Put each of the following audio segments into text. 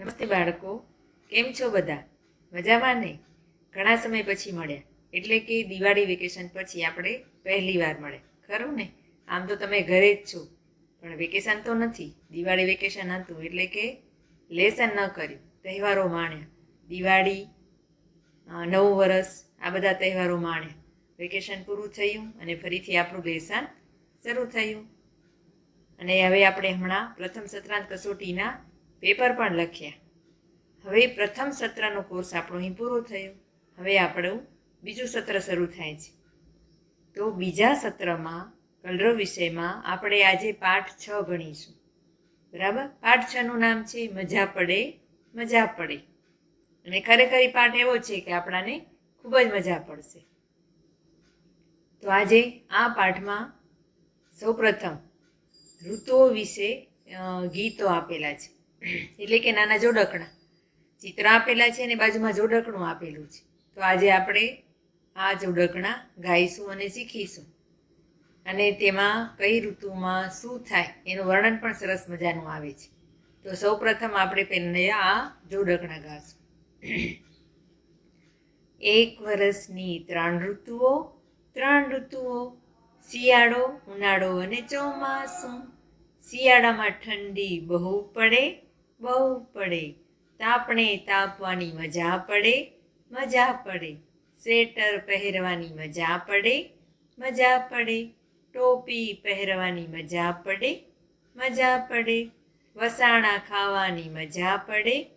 નમસ્તે બાળકો. કેમ છો બધા? મજામાં ને? ઘણા સમય પછી મળ્યા. એટલે કે દિવાળી વેકેશન પછી આપણે પહેલી વાર મળે ખરું ને? આમ તો તમે ઘરે જ છો. પણ વેકેશન તો નથી. દિવાળી વેકેશન હતું એટલે કે લેસન ન કર્યું. તહેવારો માણ્યા. દિવાળી નવું વરસ, આ બધા તહેવારો માણ્યા. વેકેશન પૂરું થયું અને ફરીથી આપણું લેસન શરૂ થયું. અને હવે આપણે હમણાં પ્રથમ સત્રાંત કસોટીના પેપર પણ લખ્યા હવે પ્રથમ સત્રનો કોર્સ આપણો અહીં પૂરો થયો. હવે આપણું બીજું સત્ર શરૂ થાય છે. તો બીજા સત્રમાં કલરવ વિષયમાં આપણે આજે પાઠ છ ભણીશું. બરાબર? પાઠ છનું નામ છે મજા પડે મજા પડે. અને ખરેખર પાઠ એવો છે કે આપણાને ખૂબ જ મજા પડશે. તો આજે આ પાઠમાં સૌપ્રથમ ઋતુઓ વિશે ગીતો આપેલા છે. એટલે કે નાના જોડકણા. ચિત્ર આપેલા છે અને બાજુમાં જોડકણું આપેલું છે. તો આજે આપણે આ જોડકણા ગાઈશું અને શીખીશું. અને તેમાં કઈ ઋતુમાં શું થાય એનું વર્ણન પણ સરસ મજાનું આવે છે. તો સૌ પ્રથમ આપણે પહેલા આ જોડકણા ગાશું. એક વર્ષની ત્રણ ઋતુઓ ત્રણ ઋતુઓ, શિયાળો, ઉનાળો અને ચોમાસું. શિયાળામાં ઠંડી બહુ પડે બહુ પડે. તાપણે તાપવાની મજા પડે મજા પડે. સ્વેટર પહેરવાની મજા પડે મજા પડે. ટોપી પહેરવાની મજા પડે મજા પડે. વસાણા ખાવાની મજા પડે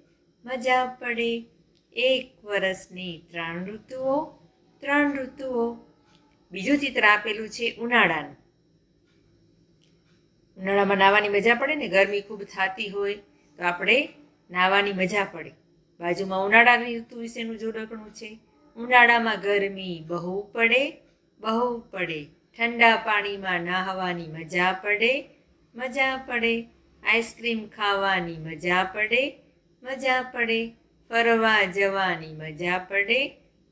મજા પડે. એક વરસની ત્રણ ઋતુઓ ત્રણ ઋતુઓ. બીજું ચિત્ર આપેલું છે ઉનાળાનું. ઉનાળામાં નાહવાની મજા પડે ને? ગરમી ખૂબ થતી હોય. આપણે નાહવાની મજા પડે. બાજુમાં ઉનાળાની ઋતુ વિશેનું જોડકણું છે, ઉનાળામાં ગરમી બહુ પડે બહુ પડે. ઠંડા પાણીમાં નાહવાની મજા પડે મજા પડે. આઈસ્ક્રીમ ખાવાની મજા પડે મજા પડે. ફરવા જવાની મજા પડે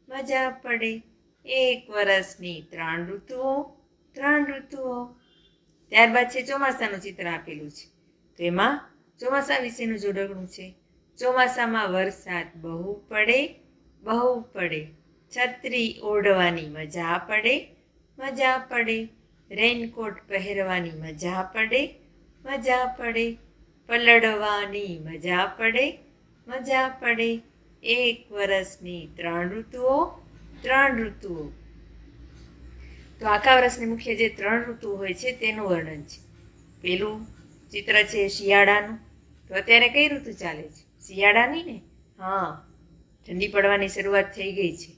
મજા પડે. એક વરસની ત્રણ ઋતુઓ ત્રણ ઋતુઓ. ત્યારબાદ છે ચોમાસાનું ચિત્ર આપેલું છે. તો એમાં ચોમાસા વિશેનું જોડકણું છે. ચોમાસામાં વરસાદ બહુ પડે બહુ પડે. છત્રી ઓઢવાની મજા પડે મજા પડે. રેનકોટ પહેરવાની મજા પડે મજા પડે. પલળવાની મજા પડે મજા પડે. એક વરસની ત્રણ ઋતુઓ ત્રણ ઋતુઓ. તો આખા વર્ષની મુખ્ય જે ત્રણ ઋતુ હોય છે તેનું વર્ણન છે. પેલું ચિત્ર છે શિયાળાનું તો અત્યારે કઈ ઋતુ ચાલે છે? શિયાળાની ને? હા. ઠંડી પડવાની શરૂઆત થઈ ગઈ છે.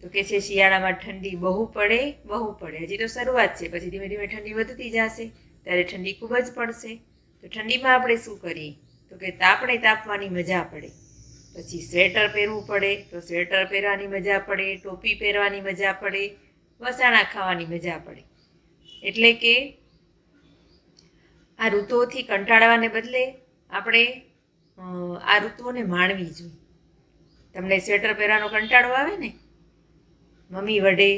તો કે છે શિયાળામાં ઠંડી બહુ પડે? બહુ પડે. હજી તો શરૂઆત છે. પછી ધીમે ધીમે ઠંડી વધતી જશે. ત્યારે ઠંડી ખૂબ જ પડશે. તો ઠંડીમાં આપણે શું કરીએ? તો કે તાપણે તાપવાની મજા પડે. પછી સ્વેટર પહેરવું પડે. તો સ્વેટર પહેરવાની મજા પડે. ટોપી પહેરવાની મજા પડે. વસાણા ખાવાની મજા પડે. એટલે કે આ ઋતુઓથી કંટાળવાને બદલે આપણે આ ઋતુઓને માણવી જોઈએ. તમને સ્વેટર પહેરવાનો કંટાળો આવે ને? મમ્મી વડે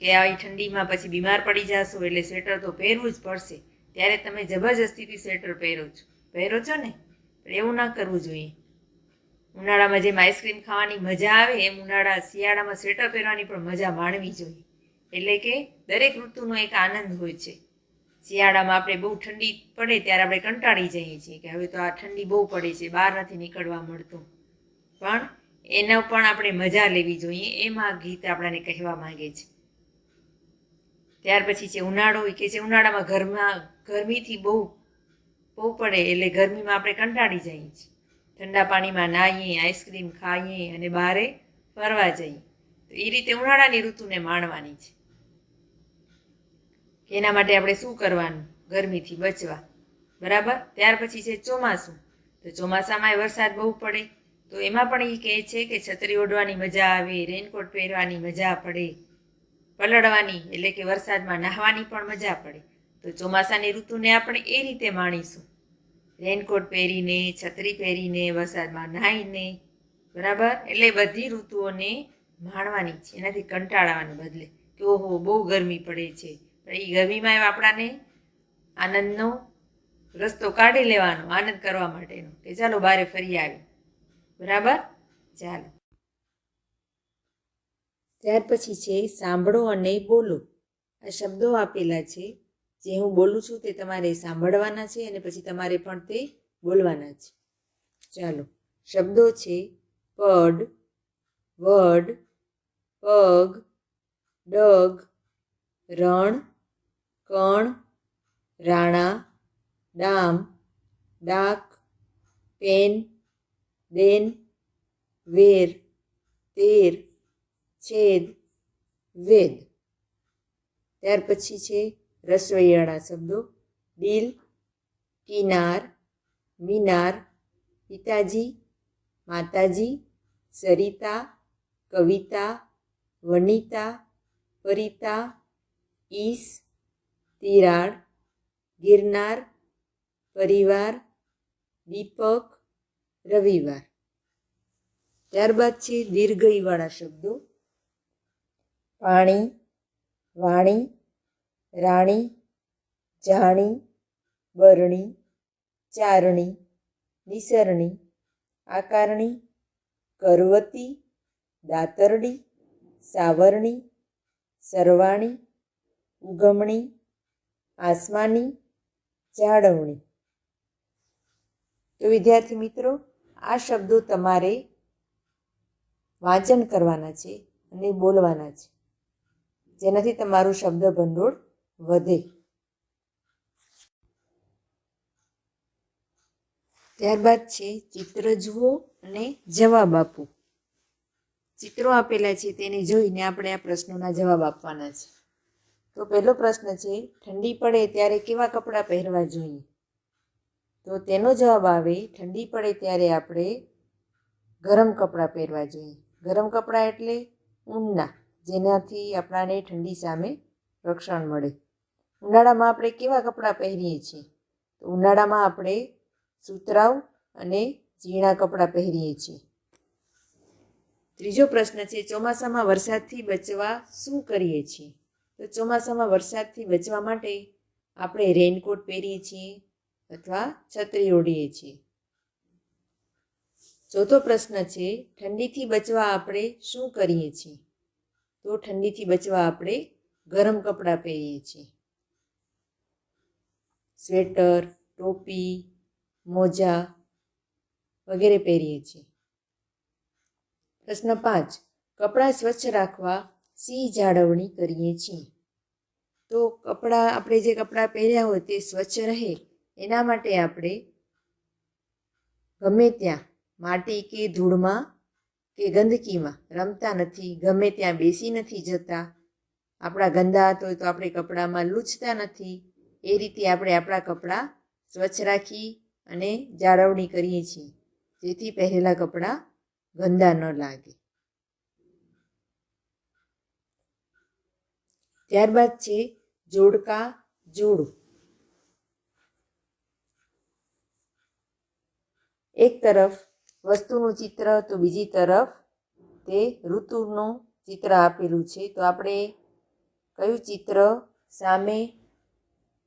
કે આવી ઠંડીમાં પછી બીમાર પડી જશો એટલે સ્વેટર તો પહેરવું જ પડશે. ત્યારે તમે જબરજસ્તીથી સ્વેટર પહેરો છો. પહેરો છો ને? એવું ના કરવું જોઈએ. ઉનાળામાં જેમ આઈસ્ક્રીમ ખાવાની મજા આવે, એમ ઉનાળા શિયાળામાં સ્વેટર પહેરવાની પણ મજા માણવી જોઈએ. એટલે કે દરેક ઋતુનો એક આનંદ હોય છે. શિયાળામાં આપણે બહુ ઠંડી પડે ત્યારે આપણે કંટાળી જઈએ છીએ કે હવે તો આ ઠંડી બહુ પડે છે બહાર નથી નીકળવા મળતું. પણ એનો પણ આપણે મજા લેવી જોઈએ, એમાં ગીત આપણને કહેવા માંગે છે. ત્યાર પછી છે ઉનાળો એ કે છે ઉનાળામાં ઘરમાં, ગરમીથી બહુ બહુ પડે એટલે ગરમીમાં આપણે કંટાળી જઈએ છીએ. ઠંડા પાણીમાં નાહીએ, આઈસ્ક્રીમ ખાઈએ અને બહારે ફરવા જઈએ. તો એ રીતે ઉનાળાની ઋતુને માણવાની છે. એના માટે આપણે શું કરવાનું? ગરમીથી બચવા. બરાબર? ત્યાર પછી છે ચોમાસું. તો ચોમાસામાં વરસાદ બહુ પડે. તો એમાં પણ એ કહે છે કે છત્રી ઓઢવાની મજા આવે, રેનકોટ પહેરવાની મજા પડે, પલળવાની એટલે કે વરસાદમાં નાહવાની પણ મજા પડે. તો ચોમાસાની ઋતુને આપણે એ રીતે માણીશું. રેનકોટ પહેરીને, છત્રી પહેરીને, વરસાદમાં નાહીને. બરાબર? એટલે બધી ઋતુઓને માણવાની છે. એનાથી કંટાળાવાને બદલે કે ઓહો, બહુ ગરમી પડે છે. એ ગરમીમાં આપણાને આનંદનો રસ્તો કાઢી લેવાનો, આનંદ કરવા માટેનો કે ચાલો બારે ફરી આવી બરાબર? ચાલો. ત્યાર પછી છે, સાંભળો અને બોલો. આ શબ્દો આપેલા છે, જે હું બોલું છું તે તમારે સાંભળવાના છે અને પછી તમારે પણ તે બોલવાના છે. ચાલો. શબ્દો છે, પડ, વડ, પગ, ડગ, રણ કણ, રાણા, ડામ, ડાક, પેન, દેન, વેર, તેર, છેદ વેદ ત્યાર પછી છે રસોઈયાળા શબ્દો. ડીલ કિનાર, મિનાર, પિતાજી, માતાજી, સરિતા, કવિતા, વનિતા, પરિતા ઈસ તિરાડ, ગિરનાર, પરિવાર, દીપક, રવિવાર. ત્યારબાદ છે દીર્ઘઈવાળા શબ્દો. પાણી, વાણી, રાણી, જાણી, બરણી, ચારણી, નિસરણી, આકારણી, કરવતી, દાતરડી, સાવરણી, સરવાણી, ઉગમણી આસમાની જાળવણી. તો વિદ્યાર્થી મિત્રો, આ શબ્દો તમારે વાંચન કરવાના છે અને બોલવાના છે. જેનાથી તમારું શબ્દ ભંડોળ વધે. ત્યારબાદ છે ચિત્ર જુઓ અને જવાબ આપો. ચિત્રો આપેલા છે તેને જોઈને આપણે આ પ્રશ્નોના જવાબ આપવાના છે. તો પહેલો પ્રશ્ન છે, ઠંડી પડે ત્યારે કેવા કપડાં પહેરવા જોઈએ? તો તેનો જવાબ આવે, ઠંડી પડે ત્યારે આપણે ગરમ કપડાં પહેરવા જોઈએ. ગરમ કપડાં એટલે ઊનના જેનાથી આપણાને ઠંડી સામે રક્ષણ મળે. ઉનાળામાં આપણે કેવા કપડાં પહેરીએ છીએ? તો ઉનાળામાં આપણે સુતરાઉ અને ઝીણા કપડાં પહેરીએ છીએ. ત્રીજો પ્રશ્ન છે, ચોમાસામાં વરસાદથી બચવા શું કરીએ છીએ? તો ચોમાસામાં વરસાદથી બચવા માટે આપણે રેનકોટ પહેરીએ છીએ અથવા છત્રી ઓઢીએ છીએ. ચોથો પ્રશ્ન છે, ઠંડીથી બચવા આપણે શું કરીએ છીએ? તો ઠંડીથી બચવા આપણે ગરમ કપડાં પહેરીએ છીએ. સ્વેટર, ટોપી, મોજા વગેરે પહેરીએ છીએ. પ્રશ્ન પાંચ, કપડાં સ્વચ્છ રાખવા સી જાળવણી કરીએ છીએ. તો કપડાં, આપણે જે કપડાં પહેર્યા હોય તે સ્વચ્છ રહે, એના માટે આપણે ગમે ત્યાં માટી કે ધૂળમાં કે ગંદકીમાં રમતા નથી, ગમે ત્યાં બેસી નથી જતા, આપણા ગંદા હતો તો આપણે કપડામાં લૂછતા નથી, એ રીતે આપણે આપણા કપડાં સ્વચ્છ રાખી અને જાળવણી કરીએ છીએ. જેથી પહેરેલા કપડાં ગંદા ન લાગે. ત્યારબાદ છે જોડકા જોડું. એક તરફ વસ્તુનું ચિત્ર, તો બીજી તરફ તે ઋતુનું ચિત્ર આપેલું છે. તો આપણે કયું ચિત્ર સામે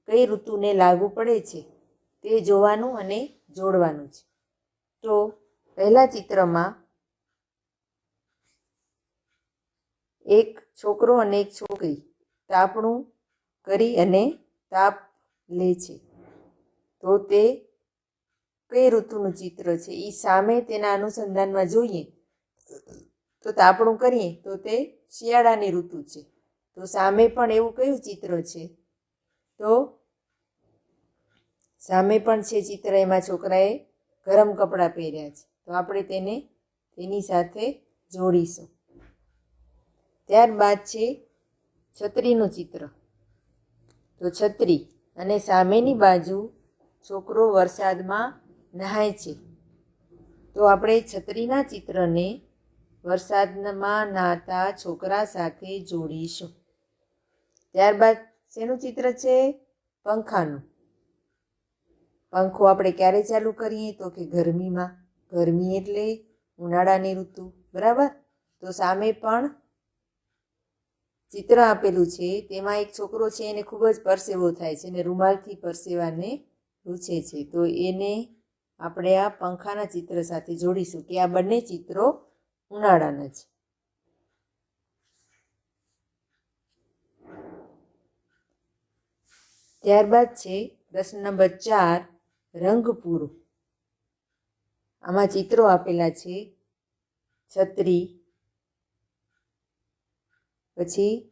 કઈ ઋતુને લાગુ પડે છે તે જોવાનું અને જોડવાનું છે. તો પહેલા ચિત્રમાં એક છોકરો અને એક છોકરી તાપણું કરી અને તાપ લે છે. તો તે કઈ ઋતુનું ચિત્ર છે? એ સામે તેના અનુસંધાનમાં જોઈએ તો તાપણું કરીએ તો તે શિયાળાની ઋતુ છે. તો સામે પણ એવું કયું ચિત્ર છે? તો સામે પણ છે ચિત્ર, એમાં છોકરાએ ગરમ કપડાં પહેર્યા છે. તો આપણે તેને તેની સાથે જોડીશું. ત્યારબાદ છે છત્રીનું ચિત્ર. તો છત્રી અને સામેની બાજુ છોકરો વરસાદમાં નહાય છે. તો આપણે છત્રીના ચિત્રને વરસાદમાં નાતા છોકરા સાથે જોડીશું. ત્યારબાદ શેનું ચિત્ર છે? પંખાનું. પંખો આપણે ક્યારે ચાલુ કરીએ? તો કે ગરમીમાં. ગરમી એટલે ઉનાળાની ઋતુ. બરાબર? તો સામે પણ ચિત્ર આપેલું છે. તેમાં એક છોકરો છે, એને ખૂબ જ પરસેવો થાય છે અને રૂમાલથી પરસેવાને રૂચે છે. તો એને આપણે આ પંખાના ચિત્ર સાથે જોડીશું કે આ બંને ચિત્રો ઉનાળાના છે. ત્યારબાદ છે, પ્રશ્ન નંબર ચાર રંગ પૂરો આમાં ચિત્રો આપેલા છે, છત્રી પછી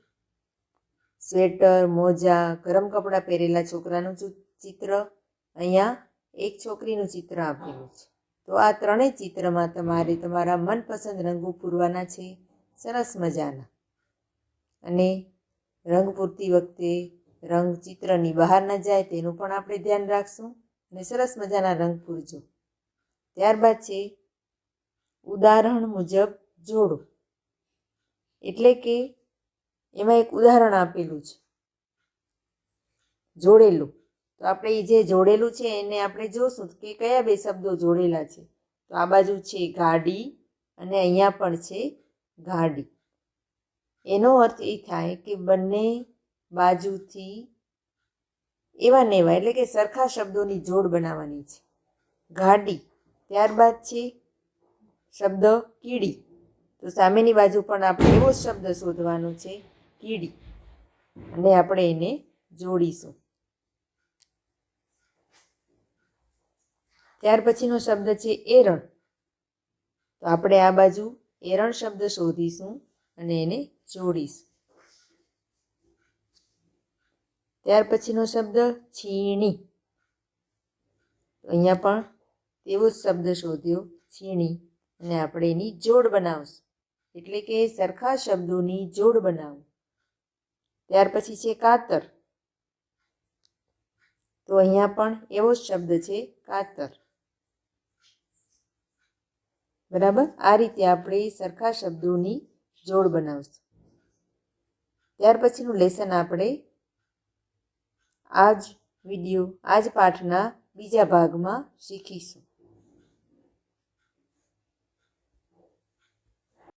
સ્વેટર, મોજા, ગરમ કપડાં પહેરેલા છોકરાનું ચિત્ર. અહીંયા એક છોકરીનું ચિત્ર આપેલું છે. તો આ ત્રણેય ચિત્રમાં તમારે તમારા મનપસંદ રંગો પૂરવાના છે. સરસ મજાના. અને રંગ પૂરતી વખતે રંગ ચિત્રની બહાર ન જાય તેનું પણ આપણે ધ્યાન રાખશું. અને સરસ મજાના રંગ પૂરજો. ત્યારબાદ છે ઉદાહરણ મુજબ જોડો. એટલે કે એમાં એક ઉદાહરણ આપેલું છે. જોડેલું. તો આપણે એ જે જોડેલું છે એને આપણે જોશું કે કયા બે શબ્દો જોડેલા છે. તો આ બાજુ છે ગાડી અને અહીંયા પણ છે ગાડી. એનો અર્થ એ થાય કે બંને બાજુથી એવા નેવા એટલે કે સરખા શબ્દોની જોડ બનાવવાની છે. ગાડી ત્યારબાદ છે શબ્દ કીડી. તો સામેની બાજુ પણ આપણે એવો જ શબ્દ શોધવાનો છે. કીડી. અને આપણે એને જોડીશું. ત્યાર પછીનો શબ્દ છે એરણ. તો આપણે આ બાજુ એરણ શબ્દ શોધીશું અને એને જોડીશું. ત્યાર પછીનો શબ્દ છીણી. અહીંયા પણ તેવો જ શબ્દ શોધ્યો, છીણી. અને આપણે એની જોડ બનાવશું. એટલે કે સરખા શબ્દોની જોડ બનાવો ત્યાર પછી છે કાતર. તો અહીંયા પણ એવો જ શબ્દ છે કાતર. બરાબર? આ રીતે આપણે સરખા શબ્દોની જોડ બનાવશું. ત્યાર પછીનું લેસન આપણે આ જ વીડિયો આ પાઠના બીજા ભાગમાં શીખીશું.